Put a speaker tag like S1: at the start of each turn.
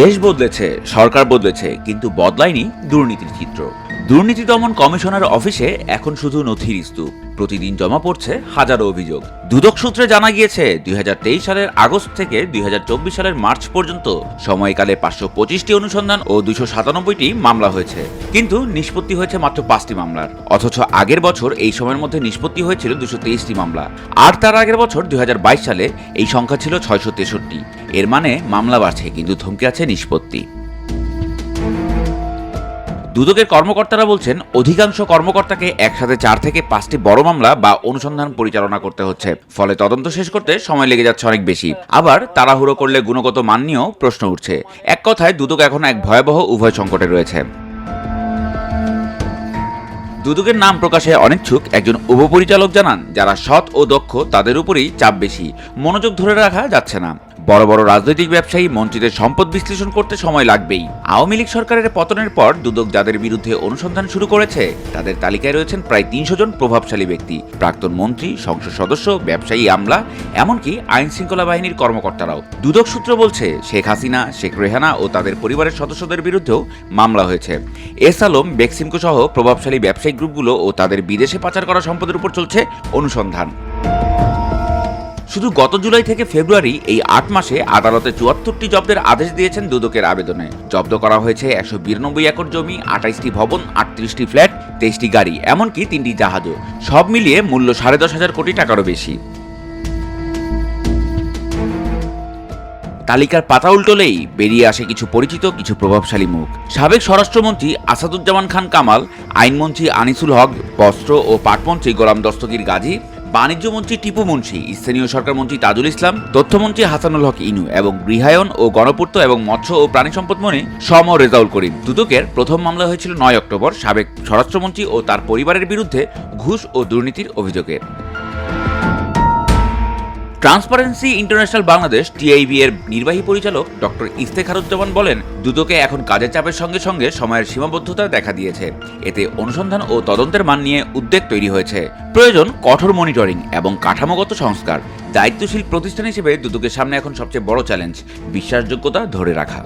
S1: দেশ বদলেছে সরকার বদলেছে কিন্তু বদলায়নি দুর্নীতির চিত্র। দুর্নীতি দমন কমিশনার অফিসে এখন শুধু নথির স্তূপ প্রতিদিন জমা পড়ছে হাজারো অভিযোগ। দুদক সূত্রে জানা গিয়েছে, দুই সালের আগস্ট থেকে দুই সালের মার্চ পর্যন্ত সময়কালে পাঁচশো পঁচিশটি অনুসন্ধান ও দুশো সাতানব্বইটি মামলা হয়েছে। কিন্তু নিষ্পত্তি হয়েছে মাত্র পাঁচটি মামলার। অথচ আগের বছর এই সময়ের মধ্যে নিষ্পত্তি হয়েছিল দুশো তেইশটি মামলা। আর তার আগের বছর দুই হাজার বাইশ সালে এই সংখ্যা ছিল ছয়শো তেষট্টি। এর মানে মামলা বাড়ছে, কিন্তু থমকে আছে নিষ্পত্তি। দুদকের কর্মকর্তারা বলছেন, অধিকাংশ কর্মকর্তাকে একসাথে চার থেকে পাঁচটি বড় মামলা বা অনুসন্ধান পরিচালনা করতে হচ্ছে। ফলে তদন্ত শেষ করতে সময় লেগে যাচ্ছে অনেক বেশি। আবার তাড়াহুড়ো করলে গুণগত মান নিয়েও প্রশ্ন উঠছে। এক কথায়, দুদক এখন এক ভয়াবহ উভয় সংকটে রয়েছে। দুদকের নাম প্রকাশে অনিচ্ছুক একজন উপপরিচালক জানান, যারা সৎ ও দক্ষ তাদের উপরেই চাপ বেশি। মনোযোগ ধরে রাখা যাচ্ছে না। বড় বড় রাজনৈতিক ব্যবসায়ী মন্ত্রীদের সম্পদ বিশ্লেষণ করতে সময় লাগবেই। আওয়ামী লীগ সরকারের পতনের পর দুদক যাদের বিরুদ্ধে অনুসন্ধান শুরু করেছে, তাদের তালিকায় রয়েছেন প্রায় তিনশো জন প্রভাবশালী ব্যক্তি। প্রাক্তন মন্ত্রী, সংসদ সদস্য, ব্যবসায়ী আমলা, এমনকি আইন শৃঙ্খলা বাহিনীর কর্মকর্তারাও। দুদক সূত্র বলছে, শেখ হাসিনা, শেখ রেহানা ও তাদের পরিবারের সদস্যদের বিরুদ্ধেও মামলা হয়েছে। এস আলম বেক্সিমকো সহ প্রভাবশালী ব্যবসায়িক গ্রুপগুলো ও তাদের বিদেশে পাচার করা সম্পদের উপর চলছে অনুসন্ধান। শুধু গত জুলাই থেকে ফেব্রুয়ারি এই আট মাসে আদালতে চুয়াত্তরটি জব্দের আদেশ দিয়েছেন দুদকের আবেদনে। জব্দ করা হয়েছে একশো বিরানব্বই একর জমি, আঠাইশটি ভবন, আটত্রিশটি ফ্ল্যাট, তেইশটি গাড়ি, এমনকি তিনটি জাহাজও। সব মিলিয়ে মূল্য সাড়ে দশ হাজার কোটি টাকারও বেশি। তালিকার পাতা উল্টোলেই বেরিয়ে আসে কিছু পরিচিত, কিছু প্রভাবশালী মুখ। সাবেক স্বরাষ্ট্রমন্ত্রী আসাদুজ্জামান খান কামাল, আইনমন্ত্রী আনিসুল হক বস্ত্র ও পাটমন্ত্রী গোলাম দস্তগীর গাজী বাণিজ্য মন্ত্রী টিপু মুন্সি, স্থানীয় সরকার মন্ত্রী তাজুল ইসলাম, তথ্যমন্ত্রী হাসানুল হক ইনু এবং গৃহায়ন ও গণপূর্ত এবং মৎস্য ও প্রাণী সম্পদ মন্ত্রী সম রেজাউল করিম। দুদকের প্রথম মামলা হয়েছিল নয় অক্টোবর, সাবেক স্বরাষ্ট্রমন্ত্রী ও তার পরিবারের বিরুদ্ধে ঘুষ ও দুর্নীতির অভিযোগে ট্রান্সপারেন্সি ইন্টারন্যাশনাল বাংলাদেশ, টিআইবি এর নির্বাহী পরিচালক ডক্টর ইস্তেখারুজ্জামান বলেন, দুদকে এখন কাজের চাপের সঙ্গে সঙ্গে সময়ের সীমাবদ্ধতা দেখা দিয়েছে। এতে অনুসন্ধান ও তদন্তের মান নিয়ে উদ্বেগ তৈরি হয়েছে। প্রয়োজন কঠোর মনিটরিং এবং কাঠামোগত সংস্কার, দায়িত্বশীল প্রতিষ্ঠান হিসেবে দুদকের সামনে এখন সবচেয়ে বড় চ্যালেঞ্জ, বিশ্বাসযোগ্যতা ধরে রাখা।